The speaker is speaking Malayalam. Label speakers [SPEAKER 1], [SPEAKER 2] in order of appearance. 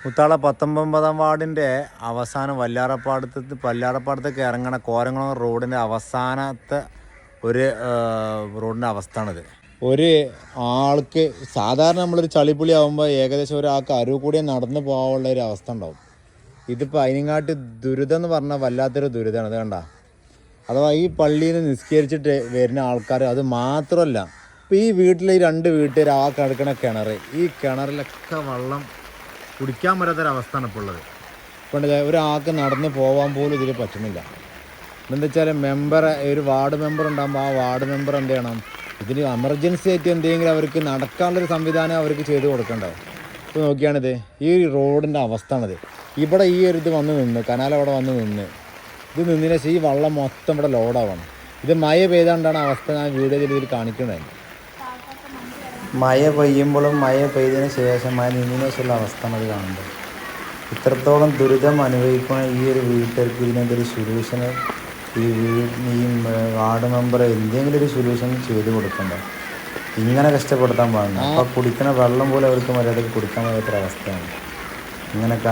[SPEAKER 1] മുത്താള പത്തൊമ്പതാം വാർഡിന്റെ അവസാനം വല്ലാറപ്പാടത്ത് വല്ലാറപ്പാടത്തേക്ക് ഇറങ്ങണ കോരംകുളം റോഡിന്റെ അവസാനത്തെ ഒരു റോഡിന്റെ അവസ്ഥയാണിത് ഒരു ആൾക്ക് സാധാരണ നമ്മളൊരു ചളിപ്പുളി ആകുമ്പോൾ ഏകദേശം ഒരാൾക്ക് അരു കൂടി നടന്നു പോകാനുള്ള ഒരു അവസ്ഥ ഉണ്ടാവും. ഇതിപ്പോൾ അതിനെങ്ങാട്ട് ദുരിതം എന്ന് പറഞ്ഞാൽ വല്ലാത്തൊരു ദുരിതമാണ് അത് കണ്ട? അഥവാ ഈ പള്ളിയിൽ നിന്ന് നിസ്കരിച്ചിട്ട് വരുന്ന ആൾക്കാർ അത് മാത്രമല്ല ഇപ്പോൾ ഈ വീട്ടിലെ ഈ രണ്ട് വീട്ടുകാർ ആ കിടക്കണ കിണർ ഈ കിണറിലൊക്കെ വെള്ളം കുടിക്കാൻ പറ്റാത്തൊരവസ്ഥയാണ് ഇപ്പോൾ ഉള്ളത്. ഇപ്പോൾ ഒരാൾക്ക് നടന്ന് പോകാൻ പോലും ഇതിൽ പറ്റുന്നില്ല. എന്താ വെച്ചാൽ മെമ്പർ ഒരു വാർഡ് മെമ്പർ ഉണ്ടാകുമ്പോൾ ആ വാർഡ് മെമ്പർ എന്ത് ചെയ്യണം? ഇതിന് എമർജൻസി ആയിട്ട് എന്തെങ്കിലും അവർക്ക് നടക്കാനുള്ളൊരു സംവിധാനം അവർക്ക് ചെയ്ത് കൊടുക്കേണ്ടത് ഇപ്പോൾ നോക്കിയാണിത് ഈ റോഡിന്റെ അവസ്ഥയാണിത് ഇവിടെ ഈ ഒരു ഇത് വന്ന് നിന്ന് കനാൽ അവിടെ വന്ന് നിന്ന് ഇത് നിന്നതിന് ശേഷം ഈ വള്ളം മൊത്തം ഇവിടെ ലോഡാവണം ഇത് മഴ പെയ്താണ്ടാണ് അവസ്ഥ ഞാൻ വീഡിയോയിൽ ഇതിൽ കാണിക്കുന്നത് മഴ പെയ്യുമ്പോഴും മഴ പെയ്തതിന് ശേഷം മഴ നിന്നതിന് ശേഷമുള്ള അവസ്ഥ നമ്മൾ കാണുന്നത് ഇത്രത്തോളം ദുരിതം അനുഭവിക്കുന്ന ഈ ഒരു വീട്ടുകാർക്ക് ഇതിനൊരു സൊല്യൂഷൻ ഈ വീട് ഈ വാർഡ് മെമ്പർ എന്തെങ്കിലും ഒരു സൊല്യൂഷൻ ചെയ്ത് കൊടുക്കണ്ടേ? ഇങ്ങനെ കഷ്ടപ്പെടുത്താൻ പാടില്ല. അപ്പോൾ കുടിക്കുന്ന വെള്ളം പോലും അവർക്ക് മര്യാദയ്ക്ക് കുടിക്കാൻ പറ്റാത്തൊരവസ്ഥയാണ് ഇങ്ങനെയൊക്കെ